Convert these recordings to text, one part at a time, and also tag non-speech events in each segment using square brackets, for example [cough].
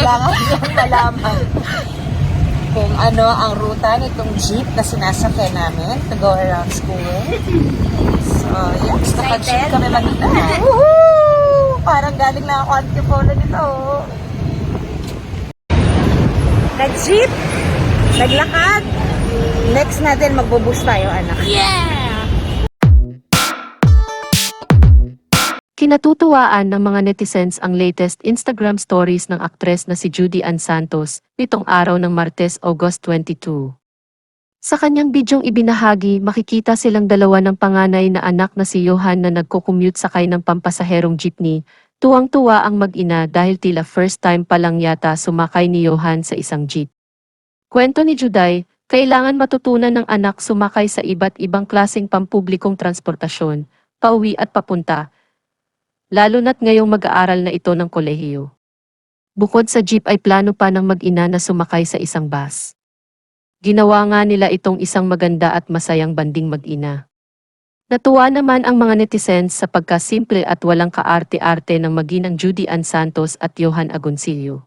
Kailangan [laughs] niyang malaman kung ano ang ruta nitong jeep na sinasakyan namin to go around school. So, yes, naka-jeep kami mag-ina. Woohoo! Parang galing na ako Antipolo nito. Nag-jeep, naglakad. Next natin, magbubus tayo, anak. Kinatutuwaan ng mga netizens ang latest Instagram stories ng aktres na si Judy Ann Santos nitong araw ng Martes, August 22. Sa kanyang bidyong ibinahagi, makikita silang dalawa ng panganay na anak na si Johan na nagko-commute sakay ng pampasaherong jeepney. Tuwang-tuwa ang mag-ina dahil tila first time pa lang yata sumakay ni Johan sa isang jeep. Kwento ni Juday, kailangan matutunan ng anak sumakay sa iba't ibang klaseng pampublikong transportasyon, pauwi at papunta, lalo na't ngayong mag-aaral na ito ng kolehiyo. Bukod sa jeep ay plano pa ng mag-ina na sumakay sa isang bus. Ginawa nga nila itong isang maganda at masayang banding mag-ina. Natuwa naman ang mga netizens sa pagkasimple at walang kaarte-arte ng maginang Judy Ann Santos at Johan Agoncillo. [laughs]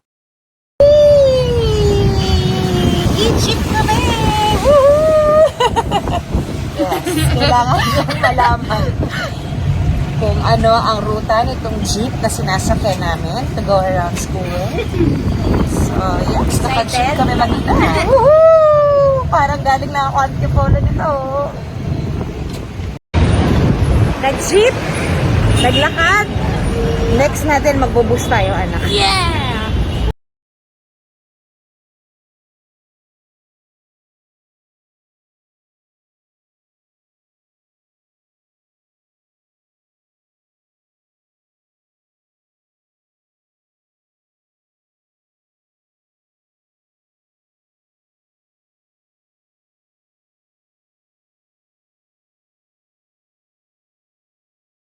Kailangan niyang malaman kung ano ang ruta nitong jeep na sinasakyan namin to go around school. So, yes, naka-jeep kami mag-ina. Woohoo! Parang galing na ako Antipolo nito. Nag-jeep, naglakad. Next natin, magbubus tayo, anak. Yeah!